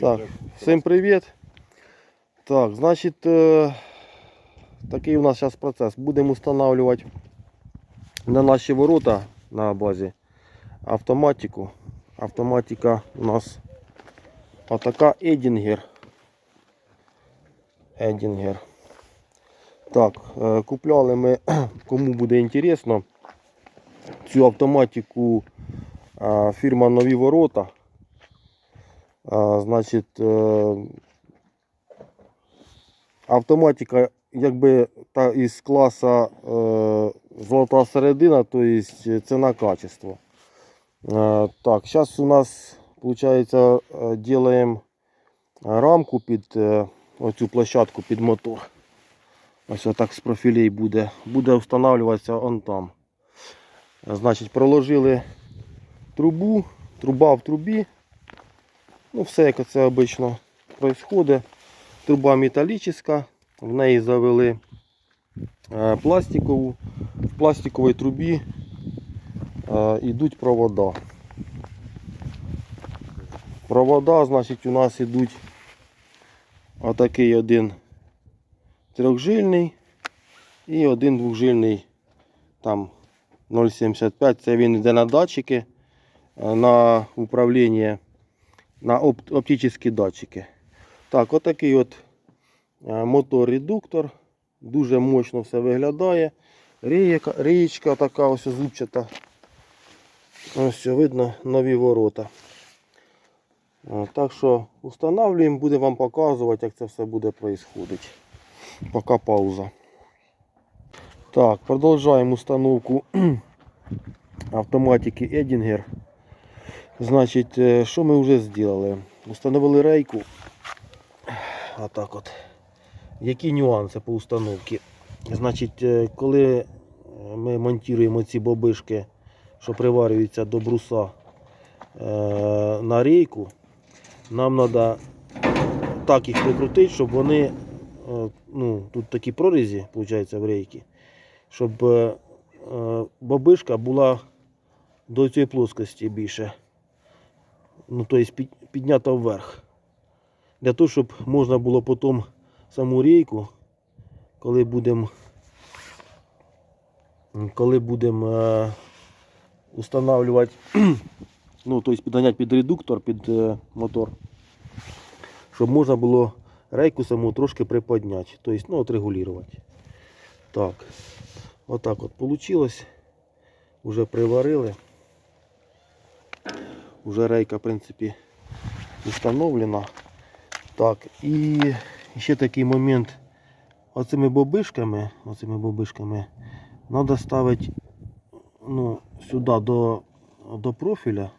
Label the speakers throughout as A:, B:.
A: Так, всім привіт. Так, значить, е, такий у нас зараз процес. Будемо встановлювати на наші ворота на базі автоматику. Автоматика у нас отака Едінгер. Едінгер. Так, е, купляли ми, кому буде інтересно, цю автоматику фірма Нові Ворота. А, значить, е, автоматика якби та із класу е, золота середина, то есть ціна качество. Так, зараз у нас виходить, робимо рамку під оцю площадку під мотор. Ось отак з профілей буде. Буде встановлюватися он там. Значить, проложили трубу, труба в трубі. Ну, все як це обично відбувається. Труба металічна, в неї завели пластикову. В пластиковій трубі йдуть провода. Провода, значить, у нас йдуть отакий один трьохжильний і один двохжильний там 0,75. Це він йде на датчики, на управління на оптичні датчики. Так, отакий от е, мотор-редуктор. Дуже мощно все виглядає. Рієка, рієчка така ось зубчата. Ось все видно нові ворота. Е, Так що встановлюємо, буде вам показувати, як це все буде відбуватися. Поки пауза. Так, продовжуємо установку автоматики Edinger. Значить, е, що ми вже зробили? Установили рейку. Отак от. Які нюанси по установці? Значить, е, коли е, ми монтуємо ці бобишки, що приварюються до бруса на рейку, нам треба так їх прикрутити, щоб вони, ну, тут такі прорізі, виходить, в рейки, щоб бобишка була до цієї плоскості більше ну, то під, піднята вверх. Для того, щоб можна було потім саму рейку, коли будемо коли будемо е, устанавливати, ну, тобто підганяти під редуктор, під е, мотор, щоб можна було рейку саму трошки приподняти, тобто, ну, отрегулювати. Так, отак от вийшло. Уже приварили. Уже рейка, в принципі, встановлена. Так, і ще такий момент. Оцими бобишками, оцими бобишками треба ставити ну, сюди до, до профіля.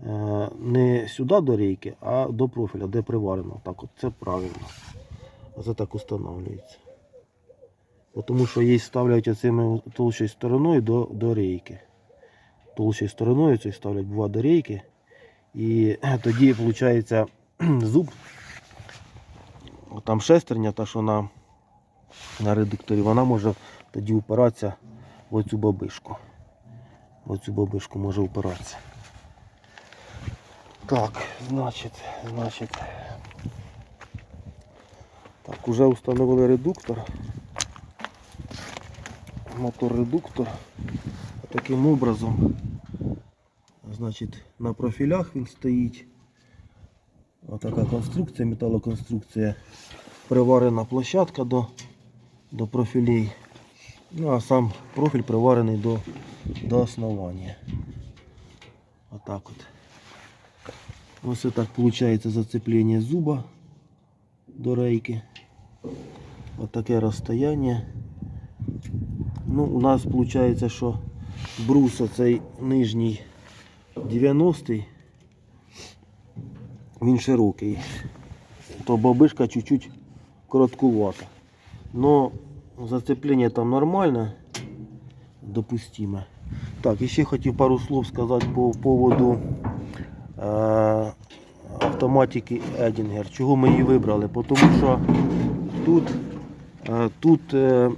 A: Е, Не сюди до рейки, а до профіля, де приварено. Так, от це правильно. Це так встановлюється. Тому що її ставлять оцими толщою стороною до, до рейки толщою стороною цей ставлять бува до рейки. І тоді виходить зуб. Там шестерня, та що на, на редукторі, вона може тоді упиратися в оцю бабишку. В оцю бабишку може упиратися. Так, значить, значить. Так, уже встановили редуктор. Мотор-редуктор. Таким образом, значить, на профілях він стоїть. Отака конструкція, металоконструкція. Приварена площадка до, до профілей. Ну а сам профіль приварений до, до основання. Отак от. Ось так виходить зацеплення зуба до рейки. Отаке розстояння. Ну, у нас виходить, що брус оцей нижній 90-й, він широкий, то бабишка чуть-чуть короткувата. Но зацеплення там нормальне, допустиме. Так, і ще хотів пару слов сказати по поводу е, автоматики Edinger. Чого ми її вибрали? Тому що тут, е, тут е,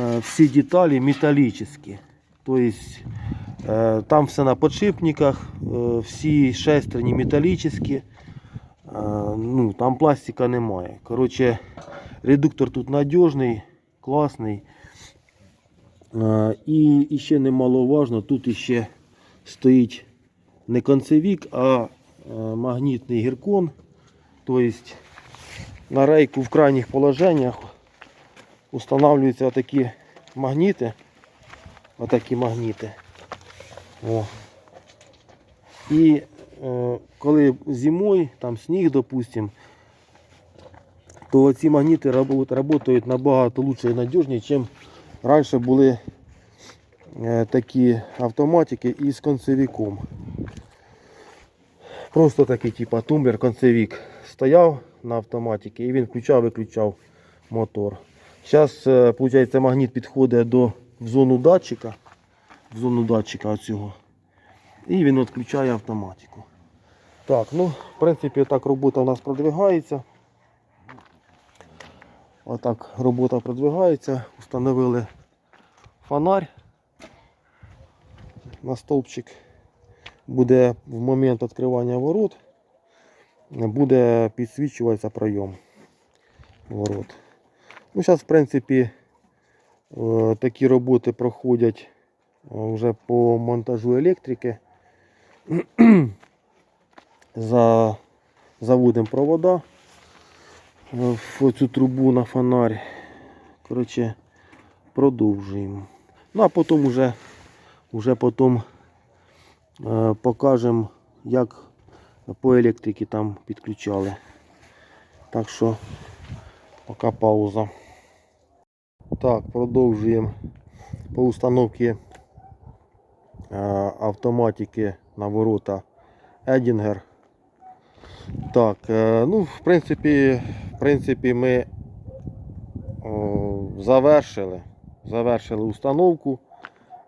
A: е, всі деталі металічні. Тобто е, там все на подшипниках, е, всі шестерні металічні. ну, там пластика немає. Коротше, редуктор тут надіжний, класний. Е, І, і ще немаловажно, тут іще стоїть не концевік, а е, магнітний гіркон. Тобто на рейку в крайніх положеннях встановлюються такі магніти. Отакі магніти. О. І е, коли зимою, там сніг, допустим, то ці магніти працюють набагато лучше і надіжніше, ніж раніше були е, такі автоматики із концевиком. Просто такий типа тумблер, концевик стояв на автоматиці і він включав-виключав мотор. Зараз, виходить, магніт підходить до, в зону датчика, в зону датчика оцього. І він відключає автоматику. Так, ну, в принципі, так робота у нас продвигається. Отак робота продвигається. Установили фонарь на стовпчик. Буде в момент відкривання ворот, буде підсвічуватися пройом ворот. Ну, Зараз, в принципі, такі роботи проходять е, вже по монтажу електрики. За, заводимо провода е, в цю трубу на фонарь. Коротше, продовжуємо. Ну а потім вже, вже потім е, покажемо, як по електриці там підключали. Так що поки пауза. Так, продовжуємо по установці е, автоматики на ворота Едінгер. Так, е, ну, в принципі, в принципі, ми завершили, завершили установку,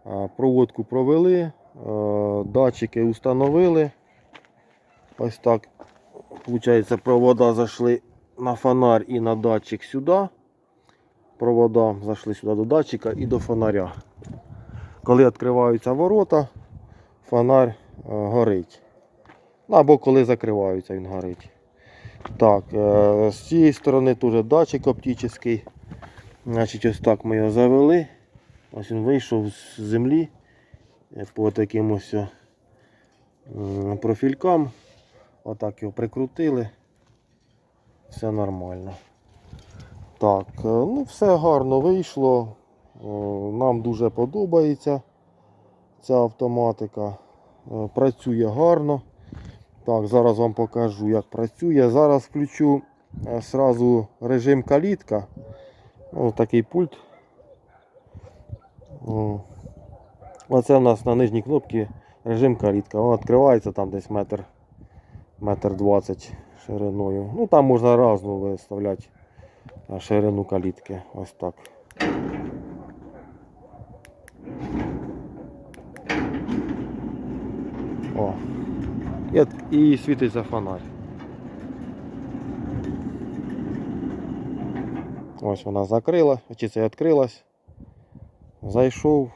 A: е, проводку провели, датчики установили. Ось так, виходить, провода зайшли на фонарь і на датчик сюди. Провода зайшли сюди до датчика і до фонаря. Коли відкриваються ворота, фонарь е, горить. Ну, Або коли закриваються, він горить. Так, е, з цієї сторони теж датчик оптичний. Значить, ось так ми його завели. Ось він вийшов з землі е, по таким ось профількам. Отак його прикрутили. Все нормально. Так, е, ну все гарно вийшло. Е, Нам дуже подобається ця автоматика. Е, Працює гарно. Так, зараз вам покажу, як працює. Зараз включу сразу режим калітка. Ось такий пульт. Оце у нас на нижній кнопці режим калітка. Вона відкривається там десь метр, метр двадцять шириною. Ну там можна різну виставляти е, ширину калітки. Ось так. О. І, от- і світиться фонарь. Ось вона закрила, чи це відкрилась. Зайшов,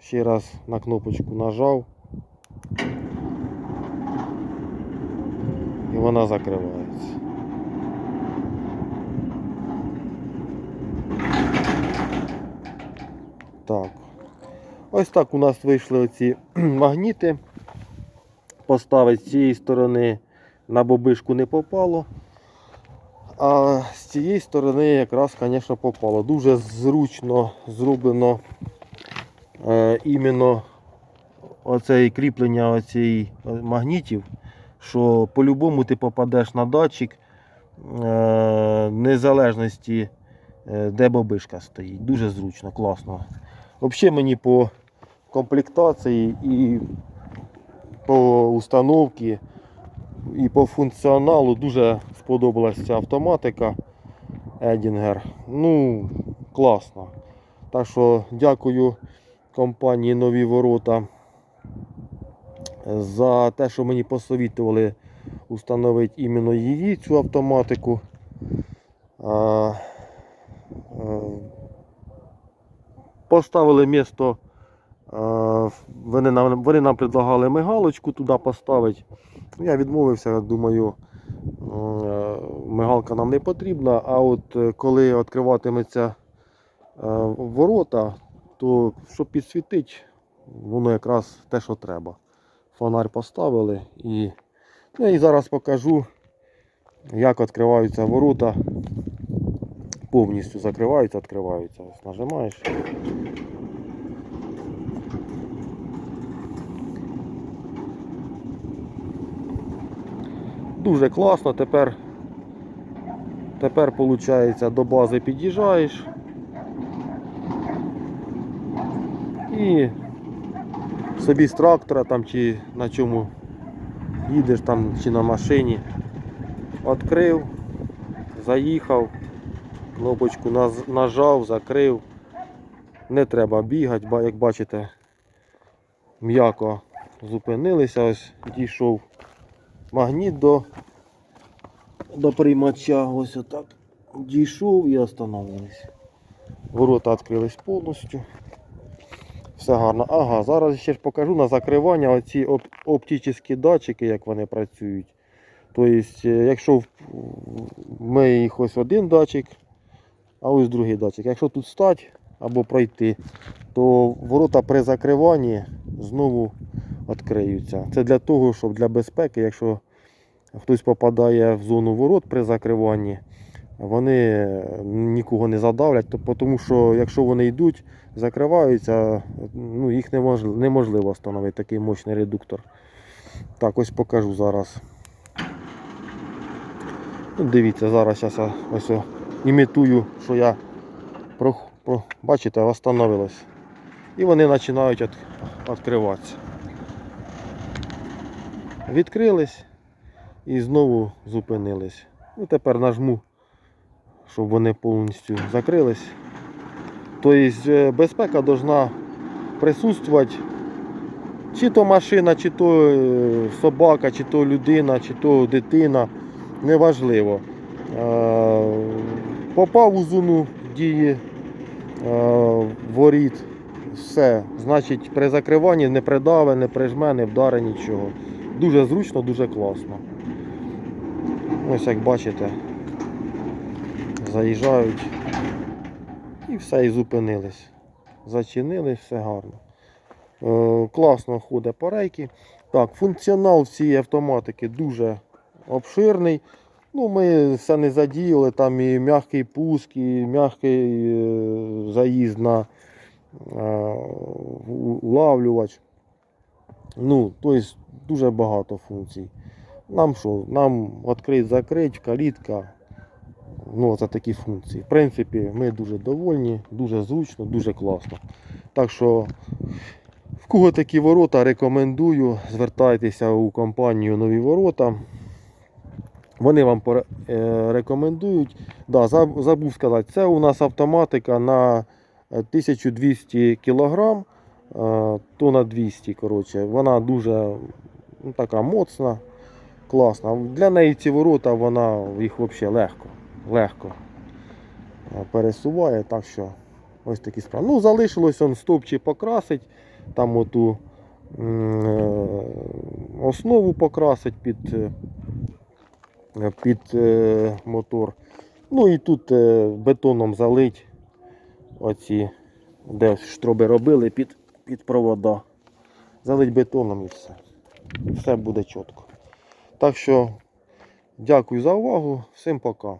A: ще раз на кнопочку нажав. І вона закривається. Так. Ось так у нас вийшли оці магніти. Поставити з цієї сторони на бобишку не попало. А з цієї сторони якраз, звісно, попало. Дуже зручно зроблено е, іменно оце кріплення оцей магнітів, що по-любому ти попадеш на датчик е, незалежності, е, де бобишка стоїть. Дуже зручно, класно. Взагалі мені по комплектації і по установці і по функціоналу дуже сподобалася автоматика Едінгер. Ну, класно. Так що дякую компанії Нові Ворота за те, що мені посовітували установити іменно її, цю автоматику. А, а, Поставили місто Е, Вони нам, вони нам предлагали мигалочку туди поставити. Я відмовився, думаю, е, мигалка нам не потрібна, а от е, коли відкриватиметься ворота, то щоб підсвітити, воно якраз те, що треба. Фонарь поставили і, ну, і зараз покажу, як відкриваються ворота. Повністю закриваються, відкриваються. Нажимаєш. Дуже класно. Тепер, тепер виходить, до бази під'їжджаєш. І собі з трактора там чи на чому їдеш там чи на машині. Відкрив, заїхав, кнопочку нажав, закрив. Не треба бігати, як бачите, м'яко зупинилися, ось дійшов магніт до, до приймача. Ось отак. Дійшов і остановились. Ворота відкрились повністю. Все гарно. Ага, зараз ще ж покажу на закривання оці оп оптичні датчики, як вони працюють. Тобто, е, якщо ми їх ось один датчик, а ось другий датчик. Якщо тут стати або пройти, то ворота при закриванні знову відкриються. Це для того, щоб для безпеки, якщо хтось попадає в зону ворот при закриванні, вони нікого не задавлять, тому що якщо вони йдуть, закриваються, ну, їх неможливо, встановити такий мощний редуктор. Так, ось покажу зараз. Ну, дивіться, зараз я ось імітую, що я про, про, бачите, встановилось. І вони починають від, відкриватися. Відкрились і знову зупинились. Ну, тепер нажму, щоб вони повністю закрились. Тобто е, безпека повинна присутствувати. Чи то машина, чи то е, собака, чи то людина, чи то дитина. Неважливо. Попав у зону дії е, воріт. Все. Значить, при закриванні не придаве, не прижме, не вдаре нічого. Дуже зручно, дуже класно. Ось як бачите, заїжджають і все, і зупинились. Зачинили, все гарно. Е, класно ходить по рейки. Так, функціонал цієї автоматики дуже обширний. Ну, ми все не задіяли, там і м'який пуск, і м'який е, заїзд на е, улавлювач. Ну, тобто дуже багато функцій. Нам що? Нам відкрить, закрить, калітка. Ну, це такі функції. В принципі, ми дуже довольні, дуже зручно, дуже класно. Так що, в кого такі ворота, рекомендую. Звертайтеся у компанію Нові ворота. Вони вам е, рекомендують. Да, забув сказати, це у нас автоматика на е, 1200 кг, то на 200. Коротше. Вона дуже ну, така моцна, класна. Для неї ці ворота вона їх взагалі легко, легко е, пересуває. Так що ось такі справи. Ну, залишилось он стовпчі покрасить, там оту е, основу покрасить під. Е, під е, мотор. Ну і тут е, бетоном залить оці, де штроби робили під, під провода. Залить бетоном і все. Все буде чітко. Так що дякую за увагу. Всім пока.